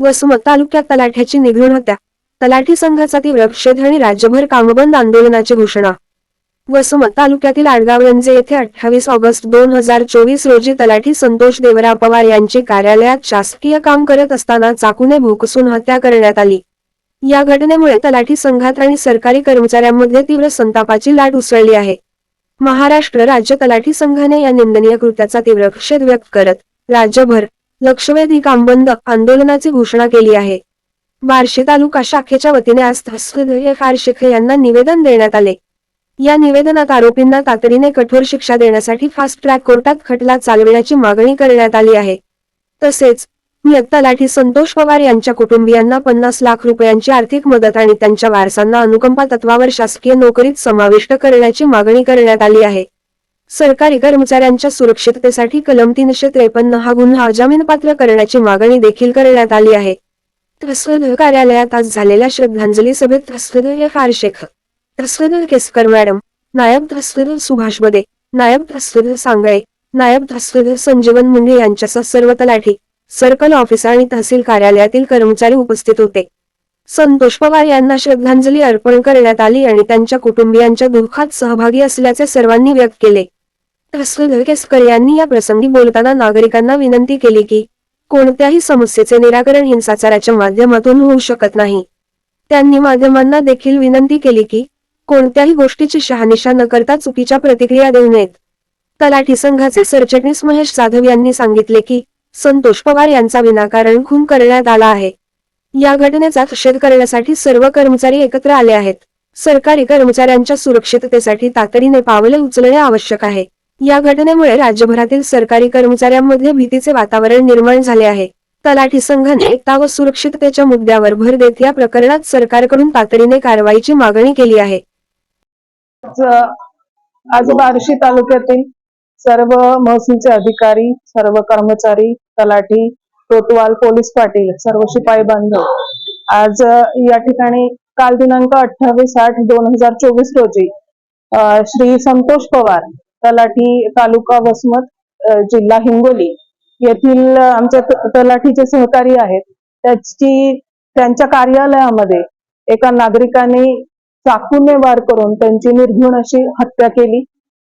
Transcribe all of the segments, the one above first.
वसमत तालुक्यात तलाठ्याची निघून हत्या. तलाठी संघाचा तीव्र क्षेत्र आणि राज्यभर कामबंद आंदोलनाची घोषणा. वसमत तालुक्यातील आडगावरंजे येथे अठ्ठावीस ऑगस्ट दोन हजार चोवीस रोजी तलाठी संतोष देवरा पवार यांची कार्यालयात शासकीय काम करत असताना चाकूने भोकसून हत्या करण्यात आली. या घटनेमुळे तलाठी संघात आणि सरकारी कर्मचाऱ्यांमध्ये तीव्र संतापाची लाट उसळली आहे. महाराष्ट्र राज्य तलाठी संघाने या निंदनीय कृत्याचा तीव्र निषेध व्यक्त करत राज्यभर लक्षवेधी कामबंद आंदोलनाची घोषणा केली आहे. बार्शी तालुका शाखेच्या वतीने आज तहसीलदार शेखे यांना निवेदन देण्यात आले. या निवेदनात आरोपींना तातडीने कठोर शिक्षा देण्यासाठी फास्ट ट्रॅक कोर्टात खटला चालविण्याची मागणी करण्यात आली आहे. तसेच नियत तलाठी संतोष पवार यांच्या कुटुंबियांना पन्नास लाख रुपयांची आर्थिक मदत आणि त्यांच्या वारसांना अनुकंपा तत्वावर शासकीय नोकरीत समाविष्ट करण्याची मागणी करण्यात आली आहे. सरकारी कर्मचाऱ्यांच्या सुरक्षिततेसाठी कलम तीनशे त्रेपन्न हा गुन्हा अजामीनपात्र करण्याची मागणी देखील करण्यात आली आहे. तहसीलदार कार्यालयात आज झालेल्या श्रद्धांजली सभेत तहसीलदार एफ. शेख तहसीलदार केसकर मॅडम नायब तहसीलदार सुभाष बदे नायब तहसीलदार सांगळे नायब तहसीलदार संजीवन मुंडे यांच्यासह सर्व तलाठी सर्कल ऑफिसर आणि तहसील कार्यालयातील कर्मचारी उपस्थित होते. संतोष पवार यांना श्रद्धांजली अर्पण करण्यात आली आणि त्यांच्या कुटुंबियांच्या दुःखात सहभागी असल्याचे सर्वांनी व्यक्त केले. तहसीलदार केसकर यांनी या प्रसंगी बोलताना नागरिकांना विनंती केली की कोणत्याही समस्येचे निराकरण हिंसाचाराच्या माध्यमातून होऊ शकत नाही. त्यांनी माध्यमांना देखील विनंती केली की कोणत्याही गोष्टीची शहानिशा न करता चुकीच्या प्रतिक्रिया देऊ नयेत. तलाठी संघाचे सरचिटणीस महेश जाधव यांनी सांगितले की संतोष पवार यांचा विनाकारण खून करण्यात आला आहे. या घटनेचा निषेध करण्यासाठी सर्व कर्मचारी एकत्र आले आहेत. सरकारी कर्मचाऱ्यांच्या सुरक्षिततेसाठी तातडीने पावले उचलणे आवश्यक आहे. या घटनेमुळे राज्यभरातील सरकारी कर्मचाऱ्यांमध्ये भीतीचे वातावरण निर्माण झाले आहे. तलाठी संघाने एकता व सुरक्षिततेच्या मुद्द्यावर भर देत या प्रकरणात सरकारकडून तातडीने कारवाईची मागणी केली आहे. आज बार्शी तालुक्यातील सर्व महसूलचे अधिकारी सर्व कर्मचारी तलाठी कोतवाल पोलीस पाटील सर्व शिपाई बांधव आज या ठिकाणी काल दिनांक अठ्ठावीस आठ दोन हजार चोवीस रोजी श्री संतोष पवार तलाठी तालुका वसमत जिल्हा हिंगोली येथील आमच्या तलाठीचे सहकारी आहेत. त्याची त्यांच्या कार्यालयामध्ये एका नागरिकाने चाकूने वार करून त्यांची निर्घुण अशी हत्या केली.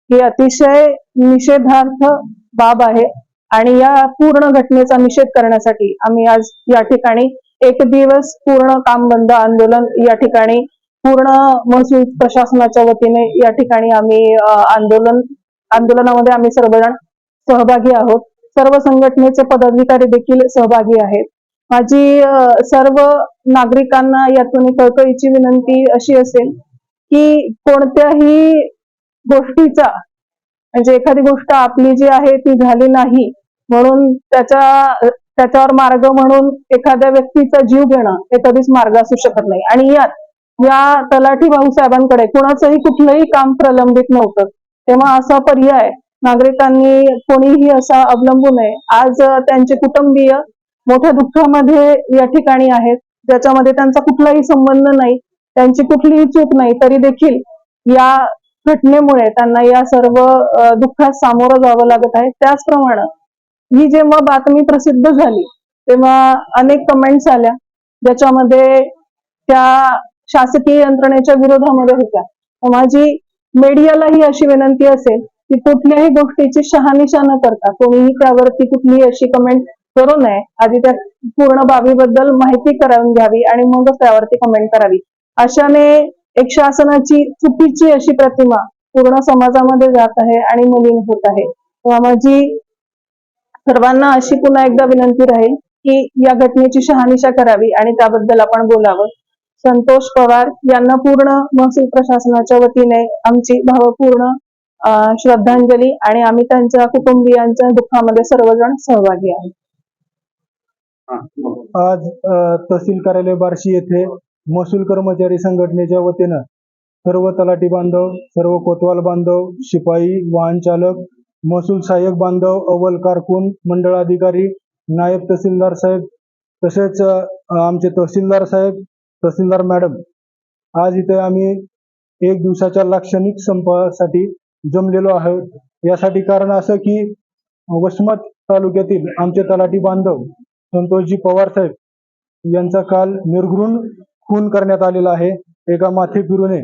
ही अतिशय निषेधार्थ बाब आहे आणि या पूर्ण घटनेचा निषेध करण्यासाठी आम्ही आज या ठिकाणी एक दिवस पूर्ण काम बंद आंदोलन या ठिकाणी पूर्ण महसूल प्रशासनाच्या वतीने या ठिकाणी आम्ही आंदोलन आंदोलनामध्ये आम्ही सर्वजण सहभागी आहोत. सर्व संघटनेचे पदाधिकारी देखील सहभागी आहेत. माझी सर्व नागरिकांना यातून कळकळीची विनंती अशी असेल की कोणत्याही गोष्टीचा म्हणजे एखादी गोष्ट आपली जी आहे ती झाली नाही म्हणून त्याच्या त्याच्यावर मार्ग म्हणून एखाद्या व्यक्तीचा जीव घेणं हे कधीच मार्ग असू शकत नाही. आणि यात या तलाठी भाऊसाहेबांकडे कुणाचंही कुठलंही काम प्रलंबित नव्हतं. तेव्हा असा पर्याय नागरिकांनी कोणीही असा अवलंबू नये आज त्यांचे कुटुंबीय मोठ्या दुःखामध्ये या ठिकाणी आहेत. ज्याच्यामध्ये त्यांचा कुठलाही संबंध नाही त्यांची कुठलीही चूक नाही तरी देखील या घटनेमुळे त्यांना या सर्व दुःखात सामोरं जावं लागत आहे. त्याचप्रमाणे ही जेव्हा बातमी प्रसिद्ध झाली तेव्हा अनेक कमेंट्स आल्या ज्याच्यामध्ये त्या शासकीय यंत्रणेच्या विरोधामध्ये होत्या. माझी मीडियालाही अशी विनंती असेल की कुठल्याही गोष्टीची शहानिशा न करता कोणीही त्यावरती कुठलीही अशी कमेंट करू नये. आधी त्या पूर्ण बाबीबद्दल माहिती करावून घ्यावी आणि मगच त्यावरती कमेंट करावी. अशाने एक शासनाची चुकीची अशी प्रतिमा पूर्ण समाजामध्ये जात आहे आणि मुलीन होत आहे. तेव्हा माझी सर्वांना अशी पुन्हा एकदा विनंती राहील की या घटनेची शहानिशा करावी आणि त्याबद्दल आपण बोलावं. संतोष पवार यांना पूर्ण महसूल प्रशासनाच्या वतीने आमची भावपूर्ण श्रद्धांजली आणि आम्ही त्यांच्या कुटुंबियांच्या दुःखामध्ये सर्वजण सहभागी आहोत. आज तहसील कार्यालय बार्शी येथे महसूल कर्मचारी संघटनेच्या वतीनं सर्व तलाठी बांधव सर्व कोतवाल बांधव शिपाई वाहन चालक महसूल सहाय्यक बांधव अव्वल कारकून मंडळ अधिकारी नायब तहसीलदार साहेब तसेच आमचे तहसीलदार साहेब तहसीलदार मॅडम आज इथे आम्ही एक दिवसाच्या लाक्षणिक संपासाठी जमलेलो आहोत. यासाठी कारण असं की वसमत तालुक्यातील आमचे तलाठी बांधव संतोषजी पवार साहेब यांचा काल निर्घृण खून करण्यात आलेला आहे. एका माथेफिरूने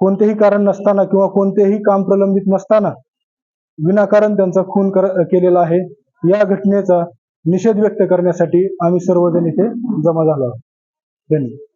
कोणतेही कारण नसताना किंवा कोणतेही काम प्रलंबित नसताना विनाकारण त्यांचा खून कर केलेला आहे. या घटनेचा निषेध व्यक्त करण्यासाठी आम्ही सर्वजण इथे जमा झालो आहोत. धन्यवाद.